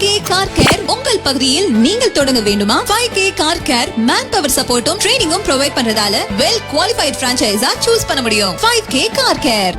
K car care உங்கள் பகுதியில் நீங்கள் தொடங்க வேண்டுமா? Five K car care man power சப்போர்ட்டும் ட்ரைனிங்கும் ப்ரொவைட் பண்றதால வெல் குவாலிஃபைட் பிரான்ச்சைஸா சூஸ் பண்ண முடியும். ஃபைவ் கே கார் கேர்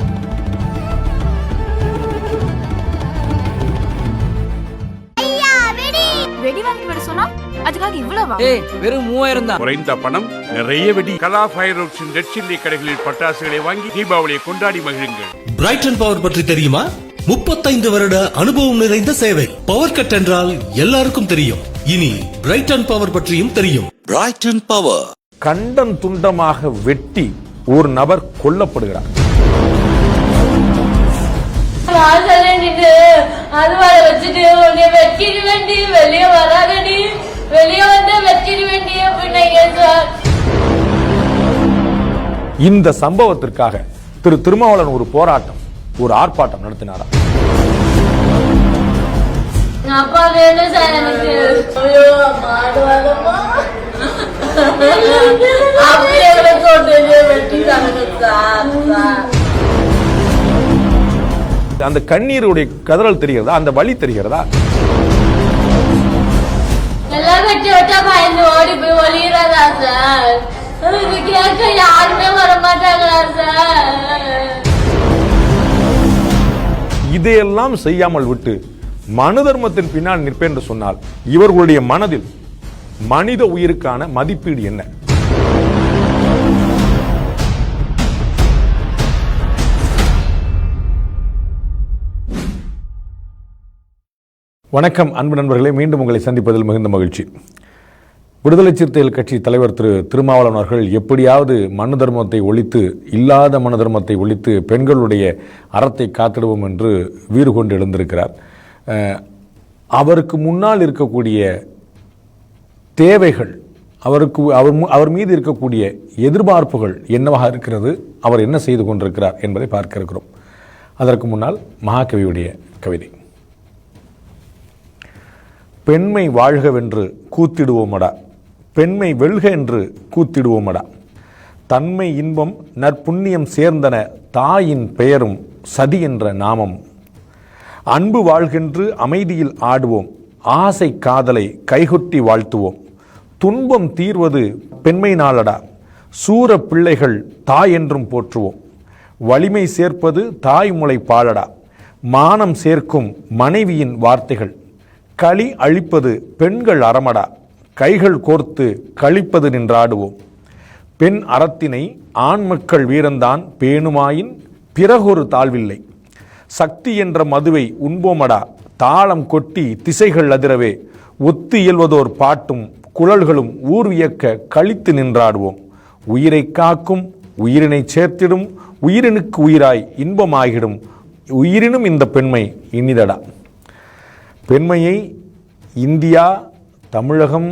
வெடி! வாங்கிட்டு வர சொன்னா அதுக்காக இவ்வளவா? ஏய் வெறும் மூவாயிரம் தான். குறைந்த பணம் நிறைய வெடி. கலா ஃபயர்வொர்க்ஸின் ரெட் சில்லி கடைகளில் பட்டாசுகளை வாங்கி தீபாவளியை கொண்டாடி மகிழுங்கள். பிரைட்டன் பவர் பற்றி தெரியுமா? முப்பத்தைந்து வருட அனுபவம் நிறைந்த சேவை. பவர் கட் என்றால் எல்லாருக்கும் தெரியும். இனி பிரைட்டன் பவர் பற்றியும் தெரியும். பிரைட்டன் பவர் கண்டம் துண்டமாக வெட்டி ஒரு நபர் கொல்லப்படுகிறார். வெளியே வராதடி. வெளியே வந்து அப்படின்னு சார் இந்த சம்பவத்திற்காக திரு திருமாவளவன் ஒரு போராட்டம் ஒரு ஆர்ப்பாட்டம் நடத்தினாராம். அப்பா வேணும் சார் எனக்கு? ஐயோ அப்படியே கொண்டு வெட்டிட்டாங்க சார் சார். அந்த கண்ணீருடைய கதறல் தெரிகிறதா? அந்த வலி தெரிகிறதா? எல்லாம் வெட்டி விட்டா பயந்து ஓடி போய் ஒளியிறதா சார்? இது கேட்க யாருமே வர மாட்டாங்களா சார்? இதையெல்லாம் செய்யாமல் விட்டு மனு தர்மத்தின் பின்னால் நிற்பேன் என்று சொன்னால் இவர்களுடைய மனதில் மனித உயிருக்கான மதிப்பீடு என்ன? வணக்கம் அன்பு நண்பர்களே. மீண்டும் உங்களை சந்திப்பதில் மிகுந்த மகிழ்ச்சி. விடுதலை சிறுத்தைகள் கட்சி தலைவர் திரு திருமாவளவன் அவர்கள் எப்படியாவது மனு தர்மத்தை ஒழித்து இல்லாத மனு தர்மத்தை ஒழித்து பெண்களுடைய அறத்தை காத்திடுவோம் என்று வீறு கொண்டு எழுந்திருக்கிறார். அவருக்கு முன்னால் இருக்கக்கூடிய தேவைகள் அவருக்கு அவர் அவர் மீது இருக்கக்கூடிய எதிர்பார்ப்புகள் என்னவாக இருக்கிறது அவர் என்ன செய்து கொண்டிருக்கிறார் என்பதை பார்க்க இருக்கிறோம். அதற்கு முன்னால் மகாகவியுடைய கவிதை. பெண்மை வாழ்கவென்று கூத்திடுவோமடா பெண்மை வெல்க என்று கூத்திடுவோமடா. தன்மை இன்பம் நற்புண்ணியம் சேர்ந்தன தாயின் பெயரும் சதி என்ற நாமம் அன்பு வாழ்கின்று அமைதியில் ஆடுவோம். ஆசை காதலை கைகொட்டி வாழ்த்துவோம். துன்பம் தீர்வது பெண்மை நாளடா. சூர பிள்ளைகள் தாய் என்றும் போற்றுவோம். வலிமை சேர்ப்பது தாய்முலை பாலடா. மானம் சேர்க்கும் மனைவியின் வார்த்தைகள். களி அழிப்பது பெண்கள் அறமடா. கைகள் கோர்த்து கழிப்பது நின்றாடுவோம். பெண் அறத்தினை ஆண் மக்கள் வீரந்தான் பேணுமாயின் பிறகொரு தாழ்வில்லை. சக்தி என்ற மதுவை உண்போமடா. தாளம் கொட்டி திசைகள் அதிரவே. ஒத்து இயல்வதோர் பாட்டும் குழல்களும் ஊர் வியக்க கழித்து நின்றாடுவோம். உயிரை காக்கும் உயிரினை சேர்த்திடும் உயிரினுக்கு உயிராய் இன்பமாகிடும். உயிரினும் இந்த பெண்மை இனிதடா. பெண்மையை இந்தியா தமிழகம்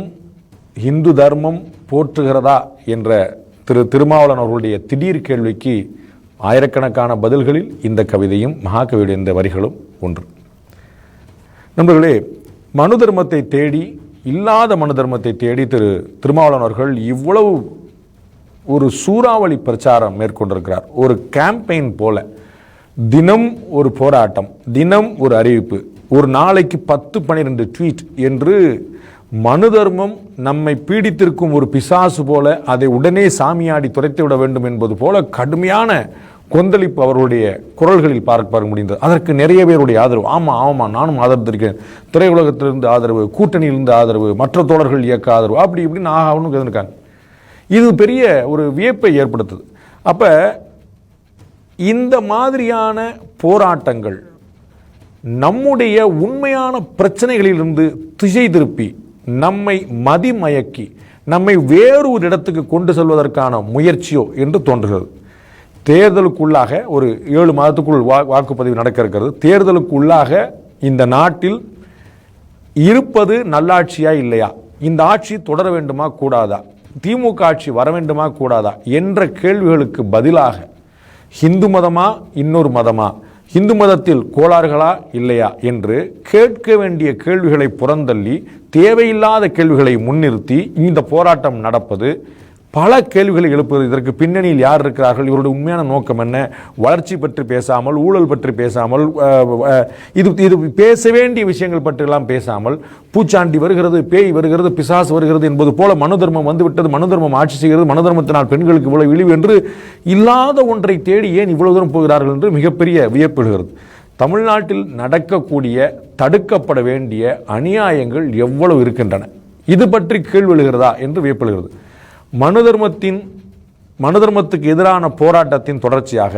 இந்து தர்மம் போற்றுகிறதா என்ற திரு திருமாவளவன் அவர்களுடைய திடீர் கேள்விக்கு ஆயிரக்கணக்கான பதில்களில் இந்த கவிதையும் மகாகவியுடைய இந்த வரிகளும் ஒன்று. நண்பர்களே மனு தர்மத்தை தேடி இல்லாத மனு தர்மத்தை தேடி திரு திருமாவளன் அவர்கள் இவ்வளவு ஒரு சூறாவளி பிரச்சாரம் மேற்கொண்டிருக்கிறார். ஒரு கேம்பெயின் போல. தினம் ஒரு போராட்டம் தினம் ஒரு அறிவிப்பு ஒரு நாளைக்கு பத்து பன்னிரெண்டு ட்வீட் என்று மனு தர்மம் நம்மை பீடித்திருக்கும் ஒரு பிசாசு போல அதை உடனே சாமியாடி துரைத்து விட வேண்டும் என்பது போல கடுமையான கொந்தளிப்பு அவருடைய குரல்களில் பார்க்க பார்க்க முடிந்தது. அதற்கு நிறைய பேருடைய ஆதரவு. ஆமாம் ஆமாம் நானும் ஆதரவு தெரிவிக்கிறேன் திரையுலகத்திலிருந்து ஆதரவு கூட்டணியிலிருந்து ஆதரவு மற்ற தோழர்கள் இயக்க ஆதரவு அப்படி இப்படின்னு ஆகணும்னு இருக்காங்க இது பெரிய ஒரு வியப்பை ஏற்படுத்துது. அப்போ இந்த மாதிரியான போராட்டங்கள் நம்முடைய உண்மையான பிரச்சனைகளிலிருந்து திசை திருப்பி நம்மை மதிமயக்கி நம்மை வேறு ஒரு இடத்துக்கு கொண்டு செல்வதற்கான முயற்சியோ என்று தோன்றுகிறது. தேர்தலுக்குள்ளாக ஒரு ஏழு மாதத்துக்குள் வா வாக்குப்பதிவு நடக்க இருக்கிறது தேர்தலுக்குள்ளாக இந்த நாட்டில் இருப்பது நல்லாட்சியா இல்லையா? இந்த ஆட்சி தொடர வேண்டுமா கூடாதா? திமுக ஆட்சி வர வேண்டுமா கூடாதா? என்ற கேள்விகளுக்கு பதிலாக ஹிந்து மதமா இன்னொரு மதமா? இந்து மதத்தில் கோளாறுகளா இல்லையா என்று கேட்க வேண்டிய கேள்விகளை புறந்தள்ளி தேவையில்லாத கேள்விகளை முன்னிறுத்தி இந்த போராட்டம் நடப்பது பல கேள்விகளை எழுப்புவது இதற்கு பின்னணியில் யார் இருக்கிறார்கள்? இவருடைய உண்மையான நோக்கம் என்ன? வளர்ச்சி பற்றி பேசாமல் ஊழல் பற்றி பேசாமல் இது இது பேச வேண்டிய விஷயங்கள் பற்றியெல்லாம் பேசாமல் பூச்சாண்டி வருகிறது பேய் வருகிறது பிசாசு வருகிறது என்பது போல மனு தர்மம் வந்துவிட்டது மனு தர்மம் ஆட்சி செய்கிறது மனு தர்மத்தினால் பெண்களுக்கு இவ்வளவு இழிவு என்று இல்லாத ஒன்றை தேடி ஏன் இவ்வளவு தூரம் போகிறார்கள் என்று மிகப்பெரிய வியப்பிடுகிறது. தமிழ்நாட்டில் நடக்கக்கூடிய தடுக்கப்பட வேண்டிய அநியாயங்கள் எவ்வளவு இருக்கின்றன? இது பற்றி கேள்வி எழுகிறதா? என்று வியப்பிடுகிறது. மனு தர்மத்தின் மனு தர்மத்துக்கு எதிரான போராட்டத்தின் தொடர்ச்சியாக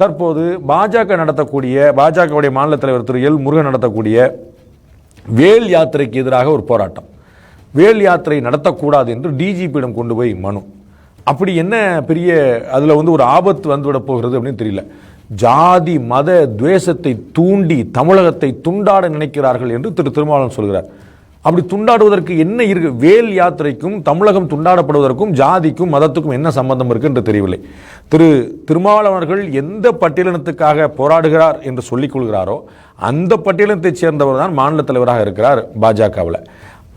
தற்போது பாஜக நடத்தக்கூடிய பாஜகவுடைய மாநில தலைவர் திரு எல் முருகன் நடத்தக்கூடிய வேல் யாத்திரைக்கு எதிராக ஒரு போராட்டம். வேல் யாத்திரை நடத்தக்கூடாது என்று டிஜிபியிடம் கொண்டு போய் மனு. அப்படி என்ன பெரிய அதில் வந்து ஒரு ஆபத்து வந்துவிட போகிறது அப்படின்னு தெரியல. ஜாதி மத துவேஷத்தை தூண்டி தமிழகத்தை துண்டாட நினைக்கிறார்கள் என்று திரு திருமாவளவன் சொல்கிறார். அப்படி துண்டாடுவதற்கு என்ன இருக்கு? வேல் யாத்திரைக்கும் தமிழகம் துண்டாடப்படுவதற்கும் ஜாதிக்கும் மதத்துக்கும் என்ன சம்பந்தம் இருக்கு என்று தெரியவில்லை. திரு திருமாவளவர்கள் எந்த பட்டியலினத்துக்காக போராடுகிறார் என்று சொல்லிக் கொள்கிறாரோ அந்த பட்டியலினத்தைச் சேர்ந்தவர் தான் மாநில தலைவராக இருக்கிறார் பாஜகவில்.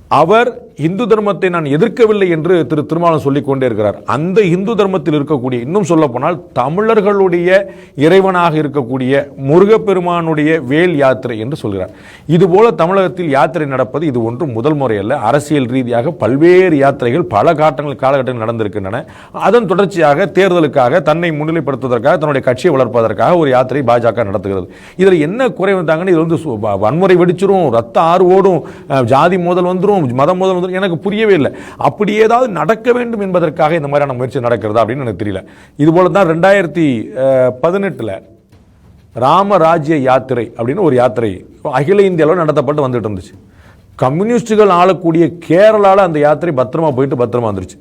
அவர் இந்து தர்மத்தை நான் எதிர்க்கவில்லை என்று திரு திருமாவளவன் சொல்லிக் கொண்டே இருக்கிறார். அந்த இந்து தர்மத்தில் இருக்கக்கூடிய இன்னும் சொல்ல போனால் தமிழர்களுடைய இறைவனாக இருக்கக்கூடிய முருகப்பெருமானுடைய வேல் யாத்திரை என்று சொல்கிறார். இதுபோல தமிழகத்தில் யாத்திரை நடப்பது இது ஒன்றும் முதல் முறை அல்ல. அரசியல் ரீதியாக பல்வேறு யாத்திரைகள் பல காட்டங்கள் காலகட்டங்கள் நடந்திருக்கின்றன. அதன் தொடர்ச்சியாக தேர்தலுக்காக தன்னை முன்னிலைப்படுத்துவதற்காக தன்னுடைய கட்சியை வளர்ப்பதற்காக ஒரு யாத்திரை பாஜக நடத்துகிறது. இதில் என்ன குறை வந்தாங்கன்னு இது வந்து சு- வ- வன்முறை வெடிச்சிரும் ரத்த ஆறு ஓடும் ஜாதி மோதல் வந்துரும் மதம் முதல் முதல் எனக்கு புரியவே இல்லை. அப்படி ஏதாவது நடக்க வேண்டும் என்பதற்காக இந்த மாதிரியான முயற்சி நடக்கிறதா அப்படின்னு எனக்கு தெரியல. இது போல தான் ரெண்டாயிரத்தி பதினெட்டில் ராமராஜ்ய யாத்திரை அப்படின்னு ஒரு யாத்திரை அகில இந்தியாவில் நடத்தப்பட்டு வந்துட்டு இருந்துச்சு. கம்யூனிஸ்டுகள் ஆளக்கூடிய கேரளால அந்த யாத்திரை பத்திரமா போயிட்டு பத்திரமா வந்துருச்சு.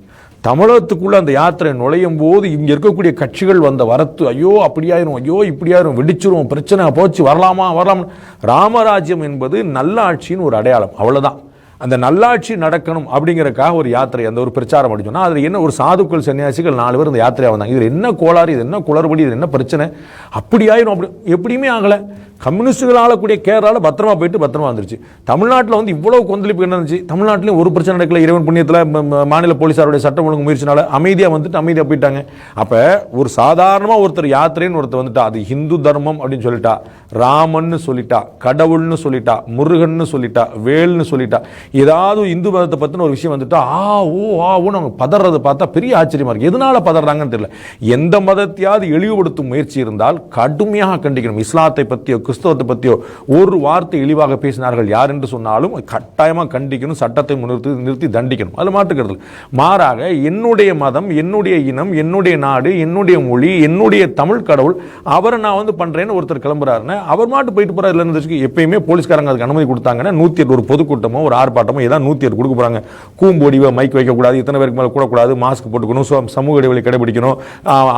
தமிழகத்துக்குள்ள அந்த யாத்திரை நுழையும் போது இங்க இருக்கக்கூடிய கட்சிகள் வந்த வரத்து ஐயோ அப்படியாயிரும் ஐயோ இப்படியாயிரும் வெடிச்சிரும் பிரச்சனை போச்சு வரலாமா வரலாம் ராமராஜ்யம் என்பது நல்ல ஆட்சியின் ஒரு அடையாளம் அவ்வளவுதான். அந்த நல்லாட்சி நடக்கணும் அப்படிங்கிறக்காக ஒரு யாத்திரை அந்த ஒரு பிரச்சாரம் அப்படி அதில் என்ன ஒரு சாதுக்கள் சன்னியாசிகள் நாலு பேர் அந்த யாத்திரையாக வந்தாங்க. இதில் என்ன கோளாறு இது என்ன குளறுபடி இது என்ன பிரச்சனை? அப்படி ஆயிரும் அப்படி எப்படியுமே ஆகலை. கம்யூனிஸ்டுகள் ஆளக்கூடிய கேரளாவில் பத்திரமா போயிட்டு பத்திரமா வந்துருச்சு. தமிழ்நாட்டில் வந்து இவ்வளவு கொந்தளிப்பு என்ன இருந்துச்சு? தமிழ்நாட்டிலையும் ஒரு பிரச்சனை நடக்கல. இறைவன் புண்ணியத்தில் மாநில போலீஸாருடைய சட்டம் ஒழுங்கு முயற்சினால அமைதியாக வந்துட்டு அமைதியாக போயிட்டாங்க. அப்போ ஒரு சாதாரணமாக ஒருத்தர் யாத்திரைன்னு ஒருத்தர் வந்துட்டா அது ஹிந்து தர்மம் அப்படின்னு சொல்லிட்டா ராமன்னு சொல்லிட்டா கடவுள்னு சொல்லிட்டா முருகன்னு சொல்லிட்டா வேல்னு சொல்லிட்டா ஏதாவது இந்து மதத்தை பற்றின ஒரு விஷயம் வந்துட்டா ஆ ஓ ஆ ஓன்னு அவங்க பதறதை பார்த்தா பெரிய ஆச்சரியமாக இருக்குது எதனால் பதறாங்கன்னு தெரியல. எந்த மதத்தையாவது இழிவுபடுத்தும் முயற்சி இருந்தால் கடுமையாக கண்டிக்கணும். இஸ்லாத்தை பற்றிய கிறிஸ்தவத்தை பற்றியோ ஒரு வார்த்தை இழிவாக பேசினார்கள் யார் என்று சொன்னாலும் கட்டாயமாக கண்டிக்கணும் சட்டத்தை முன்னிறுத்தி நிறுத்தி தண்டிக்கணும். அது மாட்டுக்கிறது மாறாக என்னுடைய மதம் என்னுடைய இனம் என்னுடைய நாடு என்னுடைய மொழி என்னுடைய தமிழ் கடவுள் அவரை நான் வந்து பண்ணுறேன்னு ஒருத்தர் கிளம்புறாருன்னு அவர் மாட்டு போயிட்டு போகிறார் இல்லைன்னு இருந்துச்சு எப்பயுமே போலீஸ்காரங்க அதுக்கு அனுமதி கொடுத்தாங்கன்னா நூற்றி எட்டு ஒரு பொதுக்கூட்டமோ ஒரு ஆர்ப்பாட்டமோ ஏதாவது நூற்றி எட்டு கொடுக்க போகிறாங்க கூம்போடி மைக் வைக்கக்கூடாது இத்தனை பேருக்கு மேலே கூடக்கூடாது மாஸ்க் போட்டுக்கணும் சமூக இடைவெளி கடைபிடிக்கணும்.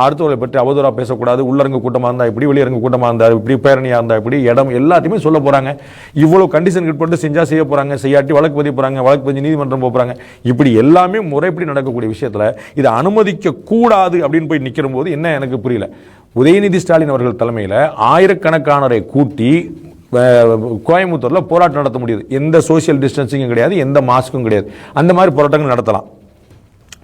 அடுத்தவர்களை பற்றி அவதூறாக பேசக்கூடாது உள்ளரங்க கூட்டமாக இருந்தால் இப்படி வெளியரங்க கூட்டமாக இருந்தால் இப்படி பேரணியாக இருந்தால் இப்படி இடம் எல்லாத்தையுமே சொல்ல போறாங்க. இவ்வளோ கண்டிஷன் போட்டு செஞ்சால் செய்ய போகிறாங்க செய்யாட்டி வழக்கு பதிவு போகிறாங்க வழக்கு பதிவு நீதிமன்றம் போகிறாங்க இப்படி எல்லாமே முறைப்படி நடக்கக்கூடிய விஷயத்தில் இதை அனுமதிக்க கூடாது அப்படின்னு போய் நிற்கிற போது என்ன எனக்கு புரியல. உதயநிதி ஸ்டாலின் அவர்கள் தலைமையில் ஆயிரக்கணக்கானரை கூட்டி கோயம்புத்தூரில் போராட்டம் நடத்த முடியுது. எந்த சோஷியல் டிஸ்டன்சிங்கும் கிடையாது எந்த மாஸ்க்கும் கிடையாது. அந்த மாதிரி போராட்டங்கள் நடத்தலாம்.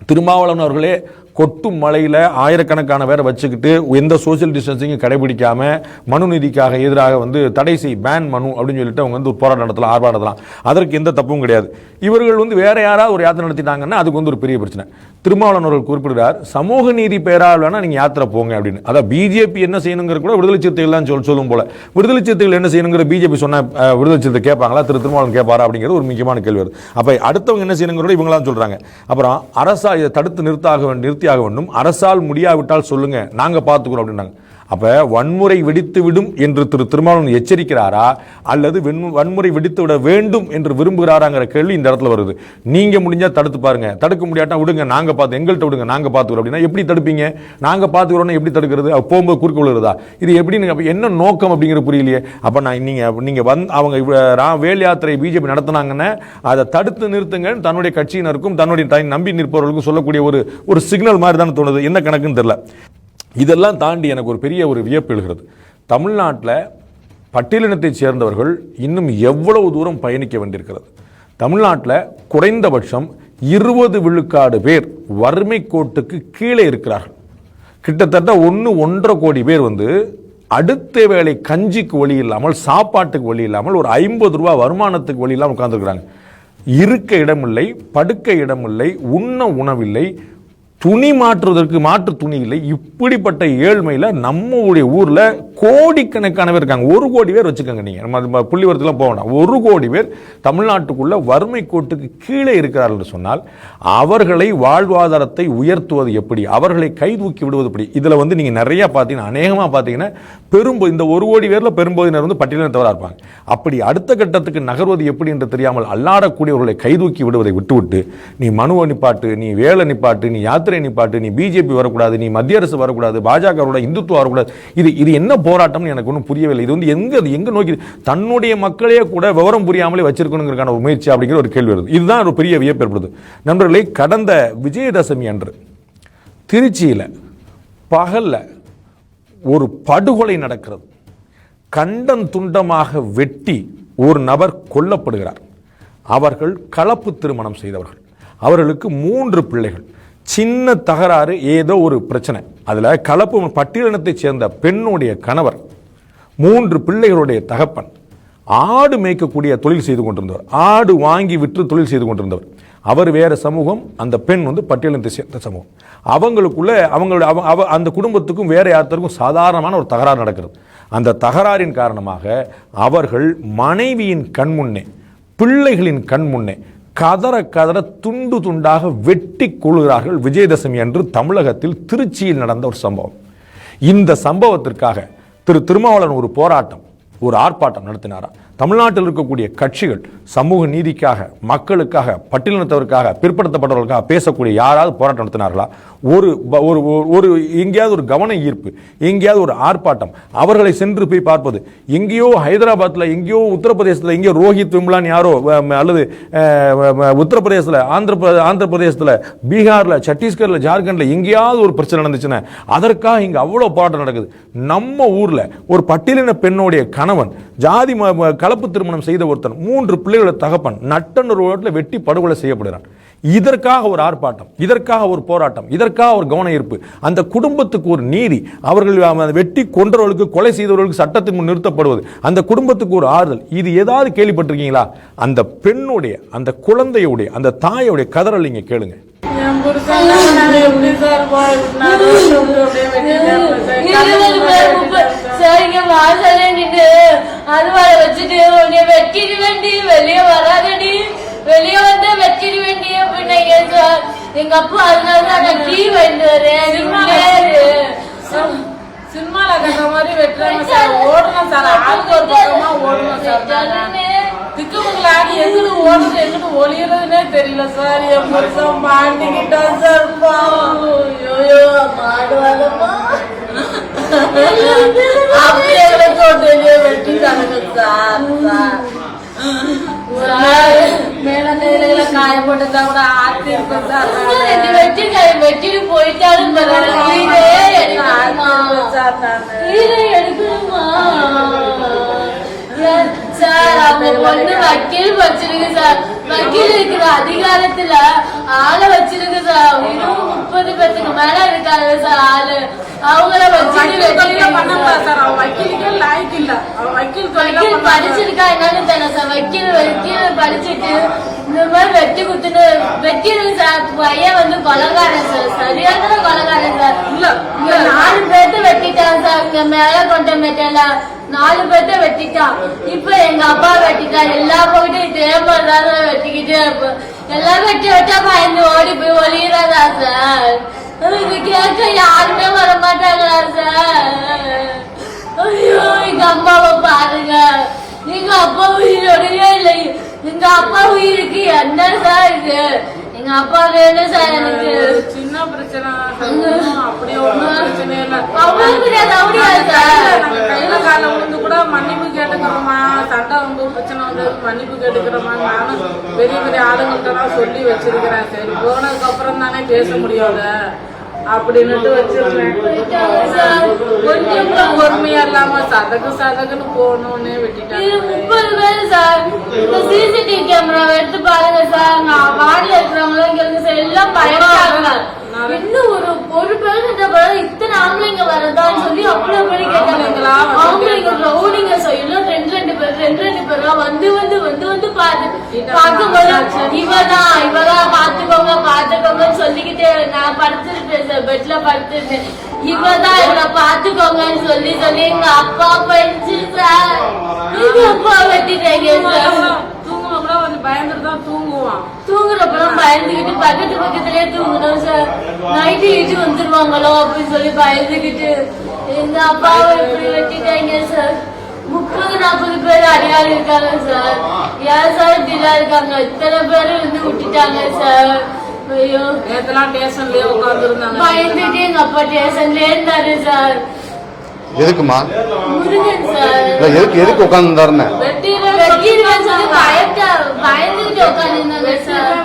திருமாவளவன் அவர்களே கொட்டும் மலையில் ஆயிரக்கணக்கான பேரை வச்சுக்கிட்டு எந்த சோஷியல் டிஸ்டன்சிங்கும் கடைபிடிக்காம மனு நீதிக்காக எதிராக வந்து தடை செய் பேன் மனு அப்படின்னு சொல்லிட்டு அவங்க வந்து ஒரு போராட்டம் நடத்தலாம் ஆர்ப்பாட்டம் நடத்தலாம் அதற்கு எந்த தப்பும் கிடையாது. இவர்கள் வந்து வேற யாராவது ஒரு யாத்திரை நடத்திட்டாங்கன்னா அதுக்கு வந்து ஒரு பெரிய பிரச்சனை. திருமாவளவன் அவர்கள் குறிப்பிடுகிறார் சமூக நீதி பெயரால் வேணா நீங்கள் யாத்திரை போங்க அப்படின்னு. அதான் பிஜேபி என்ன செய்யணுங்கிற கூட விடுதலை சிறுத்தைகள் தான் சொல் சொல்லும் போல. விடுதலை சிறுத்தைகள் என்ன செய்யணுங்கிற பிஜேபி சொன்ன விடுதலை சிறுத்தை கேட்பாங்களா? திரு திருமாவளவன் கேட்பாரா? அப்படிங்கிறது ஒரு முக்கியமான கேள்வி வருது அப்போ அடுத்தவங்க என்ன செய்யணுங்கிறோட இவங்களாம் சொல்கிறாங்க அப்புறம் அரசா இதை தடுத்து நிறுத்தாக வேண்டும் வேண்டும் அரசால் முடியாவிட்டால் சொல்லுங்க. நாங்க பார்த்துக்கிறோம் அப்படின்னாங்க. அப்ப வன்முறை வெடித்து விடும் என்று திரு திருமாவளவன் எச்சரிக்கிறாரா? அல்லது வெண்- வன்முறை வெடித்து விட வேண்டும் என்று விரும்புகிறாராங்கிற கேள்வி இந்த இடத்துல வருது. நீங்க முடிஞ்சால் தடுத்து பாருங்க. தடுக்க முடியாட்டா விடுங்க. நாங்கள் பார்த்து எங்கள்கிட்ட விடுங்க. நாங்கள் பார்த்துக்கிறோம் அப்படின்னா எப்படி தடுப்பீங்க? நாங்க பார்த்துக்கிறோன்னா எப்படி தடுக்கிறது? போகும்போது குறுக்க விழுறதா இது எப்படின்னு அப்போ என்ன நோக்கம் அப்படிங்கிறது புரியலையே. அப்போ நான் நீங்க நீங்க வந் அவங்க ரா- வேல் யாத்திரை பிஜேபி நடத்தினாங்கன்னா அதை தடுத்து நிறுத்துங்க தன்னுடைய கட்சியினருக்கும் தன்னுடைய தை- நம்பி நிற்பவர்களுக்கும் சொல்லக்கூடிய ஒரு ஒரு சிக்னல் மாதிரி தானே தோணுது. என்ன கணக்குன்னு தெரியல. இதெல்லாம் தாண்டி எனக்கு ஒரு பெரிய ஒரு வியப்பு எழுகிறது. தமிழ்நாட்டில் பட்டியலினத்தைச் சேர்ந்தவர்கள் இன்னும் எவ்வளவு தூரம் பயணிக்க வேண்டியிருக்கிறது? தமிழ்நாட்டில் குறைந்தபட்சம் இருபது விழுக்காடு பேர் வறுமை கோட்டுக்கு கீழே இருக்கிறார்கள். கிட்டத்தட்ட ஒன்று ஒன்றரை கோடி பேர் வந்து அடுத்த வேளை கஞ்சிக்கு வழி இல்லாமல் சாப்பாட்டுக்கு வழி இல்லாமல் ஒரு ஐம்பது ரூபா வருமானத்துக்கு வழி இல்லாமல் உட்காந்துருக்குறாங்க இருக்க இடமில்லை படுக்க இடமில்லை உண்ண உணவில்லை துணி மாற்றுவதற்கு மாற்று துணி இல்லை. இப்படிப்பட்ட ஏழ்மையில் நம்மளுடைய ஊரில் கோடிக்கணக்கானவர் இருக்காங்க. ஒரு கோடி பேர் வச்சுக்கோங்க நீங்கள் நம்ம புள்ளிவரத்துலாம் போக வேண்டாம் ஒரு கோடி பேர் தமிழ்நாட்டுக்குள்ள வறுமை கோட்டுக்கு கீழே இருக்கிறார்கள் என்று சொன்னால் அவர்களை வாழ்வாதாரத்தை உயர்த்துவது எப்படி? அவர்களை கைதூக்கி விடுவது எப்படி? இதில் வந்து நீங்கள் நிறையா பார்த்தீங்கன்னா அநேகமாக பார்த்தீங்கன்னா பெரும்பு இந்த ஒரு கோடி பேரில் பெரும்பகுதியினர் வந்து பட்டியலினத்தவராக இருப்பாங்க. அப்படி அடுத்த கட்டத்துக்கு நகர்வது எப்படி என்று தெரியாமல் அல்லாடக்கூடியவர்களை கைதூக்கி விடுவதை விட்டுவிட்டு நீ மனுவை நிப்பாட்டு நீ வேலை நிப்பாட்டு நீ யாத்திரை நிப்பாட்டு நீ பிஜேபி வரக்கூடாது நீ மத்திய அரசு வரக்கூடாது பாஜகவோட இந்துத்துவம் வரக்கூடாது. இது இது என்ன போராட்டம்னு எனக்கு ஒன்றும் புரியவில்லை. இது வந்து எங்கே அது எங்கே நோக்கி தன்னுடைய மக்களே கூட விவரம் புரியாமலே வச்சிருக்கணுங்கிறக்கான ஒரு முயற்சி அப்படிங்கிற ஒரு கேள்வி வருது. இதுதான் ஒரு பெரிய வியப்பு ஏற்படுது. நண்பர்களே கடந்த விஜயதசமி அன்று திருச்சியில் பகலில் ஒரு படுகொலை நடக்கிறது. கண்டம் துண்டமாக வெட்டி ஒரு நபர் கொல்லப்படுகிறார். அவர்கள் கலப்பு திருமணம் செய்தவர்கள். அவர்களுக்கு மூன்று பிள்ளைகள். சின்ன தகராறு ஏதோ ஒரு பிரச்சனை. அதில் கலப்பு பட்டியலினத்தைச் சேர்ந்த பெண்ணுடைய கணவர் மூன்று பிள்ளைகளுடைய தகப்பன் ஆடு மேய்க்கக்கூடிய தொழில் செய்து கொண்டிருந்தவர் ஆடு வாங்கி விற்று தொழில் செய்து கொண்டிருந்தவர். அவர் வேறு சமூகம் அந்த பெண் வந்து பட்டியலினத்தை சேர்ந்த சமூகம். அவங்களுக்குள்ள அவங்களுடைய அவ- அவ- அந்த குடும்பத்துக்கும் வேறு யார்த்தருக்கும் சாதாரணமான ஒரு தகராறு நடக்கிறது. அந்த தகராறின் காரணமாக அவர்கள் மனைவியின் கண் முன்னே பிள்ளைகளின் கண் முன்னே கதற கதற துண்டு துண்டாக வெட்டி கொள்கிறார்கள் விஜயதசமி அன்று தமிழகத்தில் திருச்சியில் நடந்த ஒரு சம்பவம். இந்த சம்பவத்திற்காக திரு திருமாவளவன் ஒரு போராட்டம் ஒரு ஆர்ப்பாட்டம் நடத்தினாரா? தமிழ்நாட்டில் இருக்கக்கூடிய கட்சிகள் சமூக நீதிக்காக மக்களுக்காக பட்டியலினத்தவருக்காக பிற்படுத்தப்பட்டவர்களுக்காக பேசக்கூடிய யாராவது போராட்டம் நடத்தினார்களா? ஒரு ப- ஒரு ஒரு- ஒரு எங்கேயாவது ஒரு கவன ஈர்ப்பு எங்கேயாவது ஒரு ஆர்ப்பாட்டம் அவர்களை சென்று போய் பார்ப்பது. எங்கேயோ ஹைதராபாத்தில் எங்கேயோ உத்தரப்பிரதேசத்தில் எங்கேயோ ரோஹித் விம்லான் யாரோ அல்லது உத்தரப்பிரதேசத்தில் ஆந்திர பிர- ஆந்திர பிரதேசத்தில் பீகாரில் சத்தீஸ்கரில் ஜார்க்கண்டில் எங்கேயாவது ஒரு பிரச்சனை நடந்துச்சுன்னா அதற்காக இங்கே அவ்வளோ போராட்டம் நடக்குது. நம்ம ஊரில் ஒரு பட்டியலின பெண்ணுடைய கணவன் ஜாதி ம- கலப்பு திருமணம் செய்த ஒருத்தன் மூன்று பிள்ளைகளை தகப்பன் நட்டன் ரோட்டில் வெட்டி படுகொலை செய்யப்படுகிறான். இதற்காக ஒரு ஆர்ப்பாட்டம் இதற்காக ஒரு போராட்டம் இதற்காக ஒரு கவன ஈர்ப்பு அந்த குடும்பத்துக்கு ஒரு நீதி அவர்கள் வெட்டி கொன்றவர்களுக்கு கொலை செய்தவர்களுக்கு சட்டத்தின் முன் நிறுத்தப்படுவது அந்த குடும்பத்துக்கு ஒரு ஆறுதல். இது ஏதாவது கேள்விப்பட்டிருக்கீங்களா? அந்த பெண்ணுடைய அந்த குழந்தையுடைய அந்த தாயுடைய கதறல் நீங்க கேளுங்க. வச்சுட்டு உன்னை வேண்டி வெளியே வராதடி. வெளியே வந்து வெட்டிடு வேண்டி அப்படின்னீங்க சார் எங்க அப்பா அதனாலதான் நான் கீ வாங்கிட்டு வரேன். சினிமால கட்டுற மாதிரி வெட்டுறாங்க சார். ஓடணும் சார். ஆளுக்கு ஒரு பக்கமா ஓடணும் சார் நானு. திக்குமுங்களாடி எங்கிட்டு ஓடுறது எங்கிட்டு ஒளியறதுனே தெரியல சார். என் புருஷன் மாட்டிக்கிட்டான் சார். ஐயோ அப்படியே எங்களை தோட்டத்திலேயே வெட்டிட்டானுங்க சார். சார் சார், மேல கையில காய போட்டுட்டா கூட ஆத்தி. ரெண்டு வெட்டி கை வெட்டிட்டு போயிட்டாலும் எடுக்கணுமா? சார் அவங்க வக்கீல் வச்சிருக்கு சார். வக்கீல் இருக்கிற அதிகாரத்துல ஆளை வச்சிருக்கு சார் இன்னும் முப்பது பேத்துக்கு மேல இருக்காங்க சார் ஆளு. அவங்கள வச்சுட்டு வக்கீல் தொழிலே பண்ண வெட்டிட்டு கூடாது சார் அவன் வக்கீலுக்கே லாய்க்கு இல்ல. அவன் வக்கீல் வக்கீல் படிச்சிருக்கா என்னன்னு தெரியல சார் வக்கீல் வக்கீல் படிச்சுட்டு இந்த மாதிரி வெட்டி குத்துன்னு வெட்டிடுங்க சார் பையன் வந்து கொலகாரன் சார் சரியான கொலகாரன் சார் இல்ல, இங்க நாலு பேர்த்த வெட்டிட்டான் சார் இங்க மேல கொண்ட மெட்டல. நாலு பேர்த்த வெட்டிட்டான். இப்ப எங்க அப்பா வெட்டிட்டான் எல்லா பக்கத்தையும் இதே மாதிரிதான் சார் இருப்போம் எல்லாம் வெட்டி வெட்டா பயந்து ஓடி போய் ஒளியிறதா சார் இது கேட்க யாருமே வர மாட்டாங்களா சார் ஐயோ எங்க அம்மாவை பாருங்க எங்க அப்பா உயிரோடயே இல்லை எங்க அப்பா உயிருக்கு என்ன சார் இது எங்க அப்பா வேணும் சார் எனக்கு. சின்ன பிரச்சனை. அப்படி ஒண்ணும் பிரச்சனை இல்ல. அவ்வளவு பெரிய சார் கையில கால விழுந்து கூட மன்னிப்பு கேட்டுக்கிறோமா? சண்டை வந்து பிரச்சனை வந்து மன்னிப்பு கேட்டுக்கிறோமா? நானும் பெரிய பெரிய ஆளுங்கள்ட்ட எல்லாம் சொல்லி வச்சிருக்கிறேன் சரி போனதுக்கு அப்புறம் தானே பேச முடியாது அப்படின்னுட்டு வச்சிருந்தேன். கொஞ்சம் கூட பொறுமையா இல்லாம சதக்கு சதக்குன்னு போகணும்னே வெட்டிட்டாங்க முப்பது பேர் சார். இந்த சிசிடிவி கேமரா எடுத்து பாருங்க சார். நான் வார்டில் இருக்கிறவங்களும் இங்க சார் எல்லாம் பயந்தாங்க இன்னும் ஒரு ஒரு பேர் கிட்ட பிறகு இத்தனை ஆம்பளைங்க வரதான்னு சொல்லி அவ்வளவு பேர் கேட்டாங்க. ஆம்பளைங்க ரவுடிங்க எல்லாம் ரெண்டு ரெண்டு பேர் ரெண்டு ரெண்டு பேரா? வந்து வந்து வந்து வந்து பார்த்து பார்க்கும்போது இவதான் இவதான் பாத்துக்கோங்க பாத்துக்கோங்கன்னு சொல்லிக்கிட்டே நான் சார் பெட்ல படுத்துருந்தேன் இவதான் இவனை பாத்துக்கோங்கன்னு சொல்லி சொல்லி எங்க அப்பா போயிடுச்சு சார் எங்க அப்பா வெட்டிட்டாங்க சார் கொஞ்சம் பயந்துட்டு தான் தூங்குவான். தூங்குறப்பெல்லாம் பயந்துகிட்டு பக்கத்து பக்கத்துலயே தூங்கணும் சார். நைட்டு இட்டு வந்துருவாங்களோ அப்படின்னு சொல்லி பயந்துகிட்டு. எங்க அப்பாவை இப்படி வெட்டிட்டாங்க சார். முப்பது நாற்பது பேர் அடியாள் இருக்காங்க சார். ஏன் சார் இப்படிலாம் இருக்காங்க? இத்தனை பேர் வந்து விட்டுட்டாங்க சார். ஐயோ. நேத்தெல்லாம் ஸ்டேஷன்லயே உட்கார்ந்து இருந்தாங்க பயந்துட்டு எங்க அப்பா ஸ்டேஷன்ல இருந்தாரு சார். எதுக்குமா? இல்ல எதுக்கு எதுக்கு உட்காந்துருந்தாருன்னு சார் வெட்டியில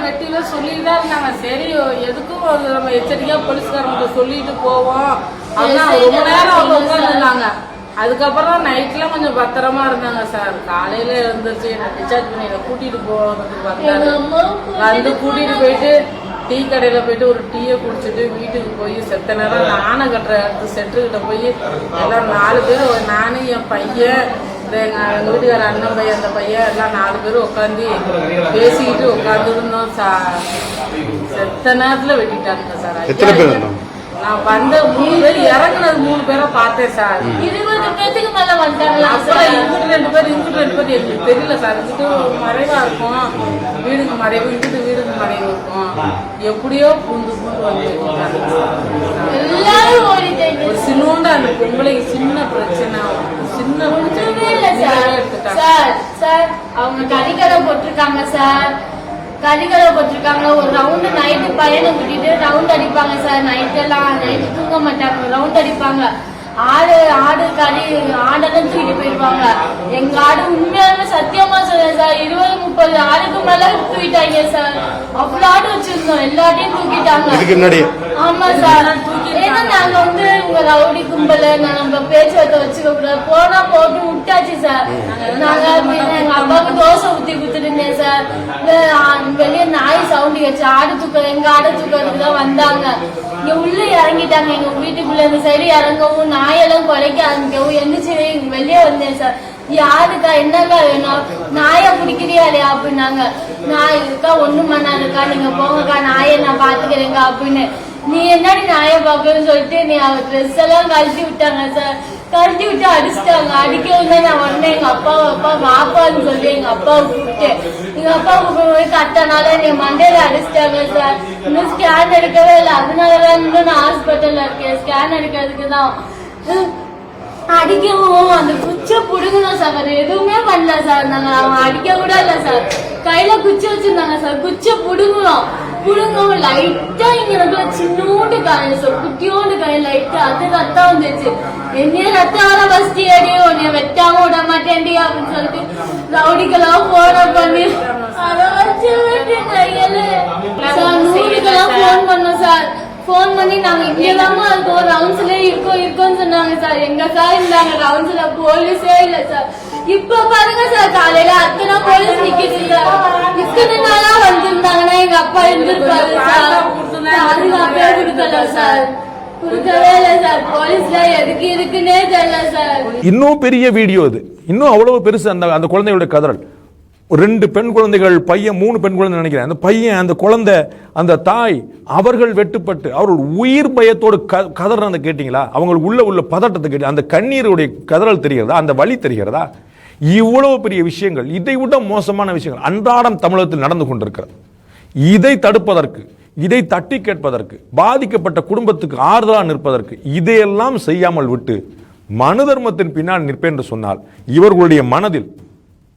வெட்டியில சொல்லிட்டு தான் இருந்தாங்க சரி எதுக்கும் நம்ம எச்சரிக்கையா போலீஸ்காரங்க சொல்லிட்டு போவோம். ஆனா ரொம்ப நேரம் அவங்க உட்காந்துருந்தாங்க அதுக்கப்புறம் நைட்ல கொஞ்சம் பத்திரமா இருந்தாங்க சார். காலையில எழுந்திருச்சு என்ன டிஸ்சார்ஜ் பண்ணி கூட்டிட்டு போகிறதுக்கு வந்தாரு. வந்து கூட்டிட்டு போயிட்டு டீ கடையில போயிட்டு ஒரு டீயை குடிச்சிட்டு வீட்டுக்கு போய் செத்த நேரம் நானை கட்டுற இடத்து சென்டர்கிட்ட போய் எல்லாம் நாலு பேர் ஒரு நானு என் பையன் இந்த எங்க எங்க வீட்டுக்கார அண்ணன் பையன் அந்த பையன் எல்லாம் நாலு பேர் உட்காந்து பேசிக்கிட்டு உட்காந்து இருந்தோம் சார் செத்த நேரத்துல வெட்டிட்டாங்க சார் எத்தனை? நான் வந்த மூணு பேர் இறங்குனது மூணு பேரை பார்த்தேன் சார். இருபது பேத்துக்கு மேல வந்துட்டாங்களா அப்புறம் இங்கிட்டு ரெண்டு பேர் இங்கிட்டு ரெண்டு பேர் எங்களுக்கு தெரியல சார். இங்கிட்டு மறைவா இருக்கும். வீடுக்கு மறைவு இங்கிட்டு வீடுக்கு மறைவு இருக்கும். எப்படியோ பூந்து பூந்து வந்து. எல்லாரும் ஒரு சின்னோண்டு அந்த பொம்பளைக்கு சின்ன பிரச்சனை சின்ன பிரச்சனை. ஒண்ணுமே இல்ல சார். எடுத்துட்டாங்க. சார் சார் அவங்க கறிக்கடை போட்டிருக்காங்க சார். கறிகளை போட்டிருக்காங்க. ஒரு ரவுண்டு நைட்டு பையனை கூட்டிட்டு ரவுண்ட் அடிப்பாங்க சார். நைட்டெல்லாம் நைட்டு தூங்க மாட்டாங்க. ரவுண்ட் அடிப்பாங்க. ஆடு ஆடு கறி ஆடெல்லாம் தூக்கிட்டு போயிருவாங்க. எங்க ஆடு உண்மையாலுமே சத்தியமா சொல்றேன் சார். இருபது முப்பது ஆடுக்கு மேல தூக்கிட்டாங்க சார். அவ்வளவு ஆடு வச்சிருந்தோம். எல்லாத்தையும் தூக்கிட்டாங்க. ஆமா சார். ஏன்னா நாங்க வந்து உங்க ரவுடி கும்பல நம்ம பேச்சுவார்த்தை வச்சுக்க கூடாது. போனா போட்டு விட்டாச்சு சார். நாங்க எங்க அப்பாவுக்கு தோசை ஊத்தி குடுத்துருந்தேன் சார். வெளிய நாய் சவுண்ட் வச்சு ஆடு தூக்க எங்க ஆடு தூக்கிறதுக்கு தான் வந்தாங்க. இங்க உள்ள இறங்கிட்டாங்க. எங்க வீட்டுக்குள்ள இந்த சைடு இறங்கவும் நாயெல்லாம் குறைக்க ஆரம்பிக்கவும் எந்திரிச்சு வெளியே வந்தேன் சார். யாருக்கா? என்னக்கா வேணும்? நாயை பிடிக்கிறியா இல்லையா அப்படின்னாங்க. நாய் இருக்கா? ஒண்ணும்? பண்ணாதுக்கா நீங்க போங்கக்கா. நாயை நான் பாத்துக்கிறேங்க அப்படின்னு. நீ என்னடி நாயை பாக்குறேன்னு சொல்லிட்டு நீ அவ ட்ரெஸ் எல்லாம் கழட்டி விட்டாங்க சார். கழட்டி விட்டு அடிச்சிட்டாங்க. அடிக்கவும் தான் நான் உடனே எங்க அப்பா அப்பா வாப்பான்னு சொல்லி எங்க அப்பாவை கூப்பிட்டேன். எங்க அப்பா கூப்பிட்டு போய் கட்டனால நீ மண்டையில அடிச்சிட்டாங்க சார். இன்னும் ஸ்கேன் எடுக்கவே இல்லை. அதனாலதான் இன்னும் நான் ஹாஸ்பிட்டல்ல இருக்கேன். ஸ்கேன் எடுக்கிறதுக்கு தான் அடிக்கவும் அந்த குச்சை புடுங்கணும் சார் வேற எதுவுமே பண்ணல சார் நாங்க அவன் அடிக்க கூட இல்ல சார் கையில குச்சி வச்சிருந்தாங்க சார் குச்சை புடுங்கணும் புடுங்கவும் லைட்டா இங்க இருக்கிற சின்னோண்டு காயம் சார் குட்டியோண்டு காயம் லைட்டா அது ரத்தம் வந்துச்சு என்னைய ரத்தம் வர ஃபர்ஸ்ட் அடி உன்னைய வெட்டாம விட மாட்டேன்டி அப்படின்னு சொல்லிட்டு ரவுடிக்கெல்லாம் போன பண்ணி அதை வச்சு விட்டு கையில சார் நூறுக்கெல்லாம் போன் பண்ணோம் சார் ஃபோன் பண்ணி நாங்க இங்கதாம்மா இருக்கோம். ரவுண்ட்ஸ்ல இருக்கோம் இருக்கோம்னு சொன்னாங்க சார். எங்க சார் இருந்தாங்க. ரவுண்ட்ஸ்ல போலீஸே இல்ல சார். இப்ப பாருங்க சார் காலையில அத்தனை போலீஸ் நிக்கிது சார். இத்தனை நாளா வந்திருந்தாங்கன்னா எங்க அப்பா இருந்திருப்பாரு சார். பாதுகாப்பே கொடுக்கல சார். இன்னும் பெரிய வீடியோ இது. இன்னும் அவ்வளவு பெருசு அந்த அந்த குழந்தையோட கதறல். ரெண்டு பெண் குழந்தைகள் பையன் மூணு பெண் குழந்தை நினைக்கிறேன். அந்த பையன் அந்த குழந்தை அந்த தாய் அவர்கள் வெட்டுப்பட்டு அவர்கள் உயிர் பயத்தோடு க கதறதை கேட்டிங்களா? அவங்களுக்கு உள்ள உள்ள பதட்டத்தை கேட்டு அந்த கண்ணீருடைய கதறல் தெரிகிறதா? அந்த வழி தெரிகிறதா? இவ்வளவு பெரிய விஷயங்கள் இதை விட மோசமான விஷயங்கள் அன்றாடம் தமிழகத்தில் நடந்து கொண்டிருக்கிறது. இதை தடுப்பதற்கு இதை தட்டி கேட்பதற்கு பாதிக்கப்பட்ட குடும்பத்துக்கு ஆறுதலாக நிற்பதற்கு இதையெல்லாம் செய்யாமல் விட்டு மனு தர்மத்தின் பின்னால் நிற்பேன் என்று சொன்னால் இவர்களுடைய மனதில்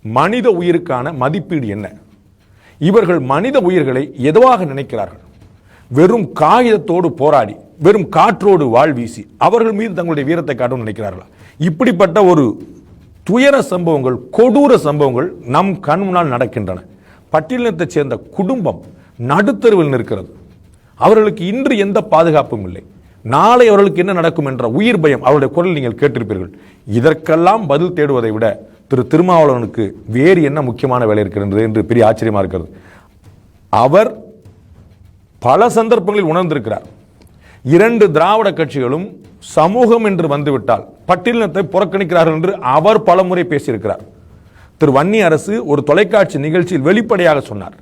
மனித உயிருக்கான மதிப்பீடு என்ன? இவர்கள் மனித உயிர்களை எதுவாக நினைக்கிறார்கள்? வெறும் காகிதத்தோடு போராடி வெறும் காற்றோடு வாழ் வீசி அவர்கள் மீது தங்களுடைய வீரத்தை காட்டும் நினைக்கிறார்களா? இப்படிப்பட்ட ஒரு துயர சம்பவங்கள் கொடூர சம்பவங்கள் நம் கண் முன்னால் நடக்கின்றன. பட்டியலினத்தைச் சேர்ந்த குடும்பம் நடுத்தருவில் நிற்கிறது. அவர்களுக்கு இன்று எந்த பாதுகாப்பும் இல்லை. நாளை அவர்களுக்கு என்ன நடக்கும் என்ற உயிர் பயம் அவருடைய குரல் நீங்கள் கேட்டிருப்பீர்கள். இதற்கெல்லாம் பதில் தேடுவதை விட திரு திருமாவளவனுக்கு வேறு என்ன முக்கியமான வேலை இருக்கிறது என்று பெரிய ஆச்சரியமாக இருக்கிறது. அவர் பல சந்தர்ப்பங்களில் உணர்ந்திருக்கிறார். இரண்டு திராவிட கட்சிகளும் சமூகம் என்று வந்துவிட்டால் பட்டியலினத்தை புறக்கணிக்கிறார்கள் என்று அவர் பலமுறை பேசியிருக்கிறார். திரு வன்னி அரசு ஒரு தொலைக்காட்சி நிகழ்ச்சியில் வெளிப்படையாக சொன்னார்.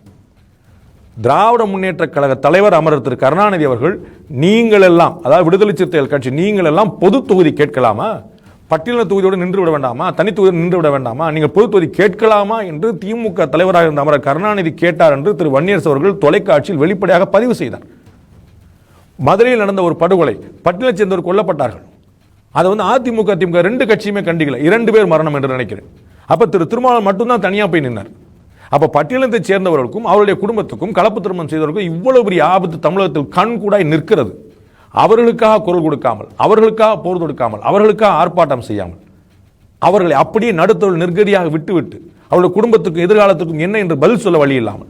திராவிட முன்னேற்ற கழக தலைவர் அமரர் திரு கருணாநிதி அவர்கள் நீங்கள் எல்லாம் அதாவது விடுதலை சிறுத்தைகள் கட்சி நீங்கள் எல்லாம் பொது தொகுதி கேட்கலாமா? பட்டியலின தொகுதியோடு நின்று விட வேண்டாமா? தனி தொகுதியோடு நின்று விட வேண்டாமா? நீங்கள் பொது தொகுதி கேட்கலாமா என்று திமுக தலைவராக இருந்த அமரர் கருணாநிதி கேட்டார் என்று திரு வன்னியரசு அவர்கள் தொலைக்காட்சியில் வெளிப்படையாக பதிவு செய்தார். மதுரையில் நடந்த ஒரு படுகொலை பட்டியலை சேர்ந்தவர் கொல்லப்பட்டார்கள். அதை வந்து அதிமுக திமுக ரெண்டு கட்சியுமே கண்டிக்கல. இரண்டு பேர் மரணம் என்று நினைக்கிறேன். அப்போ திரு திருமாவளவன் மட்டும்தான் தனியாக போய் நின்னார். அப்போ பட்டியலத்தை சேர்ந்தவர்களுக்கும் அவருடைய குடும்பத்துக்கும் கலப்பு திருமணம் செய்தவர்களுக்கும் இவ்வளவு பெரிய ஆபத்து தமிழகத்தில் கண் கூடாய் நிற்கிறது. அவர்களுக்காக குரல் கொடுக்காமல் அவர்களுக்காக போர் தொடுக்காமல் அவர்களுக்காக ஆர்ப்பாட்டம் செய்யாமல் அவர்களை அப்படியே நடுத்தொழில் நெருக்கடியாக விட்டுவிட்டு அவருடைய குடும்பத்துக்கும் எதிர்காலத்துக்கும் என்ன என்று பதில் சொல்ல வழி இல்லாமல்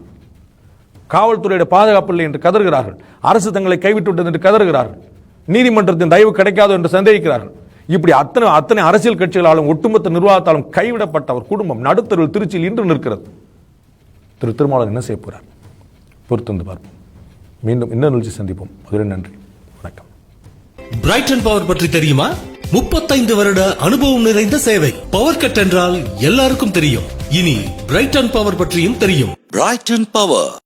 காவல்துறையுடைய பாதுகாப்பு இல்லை என்று கதறுகிறார்கள் அரசு தங்களை கைவிட்டு விட்டது என்று கதறுகிறார்கள் நீதிமன்றத்தின் தயவு கிடைக்காது என்று சந்தேகிக்கிறார்கள். இப்படி அத்தனை அத்தனை அரசியல் கட்சிகளாலும் ஒட்டுமொத்த நிர்வாகத்தாலும் கைவிடப்பட்ட அவர் குடும்பம் நடுத்தருள் திருச்சியில் இன்று நிற்கிறது. திரு திருமாவளவன் என்ன செய்ய போறார்? பொறுத்திருந்து பார்ப்போம். மீண்டும் இன்னும் நிகழ்ச்சி சந்திப்போம். அதுவரை நன்றி. பிரைட்டன் பவர் பற்றி தெரியுமா? முப்பத்தைந்து வருட அனுபவம் நிறைந்த சேவை. பவர் கட் என்றால் எல்லாருக்கும் தெரியும். இனி பிரைட்டன் பவர் பற்றியும் தெரியும். Brayton power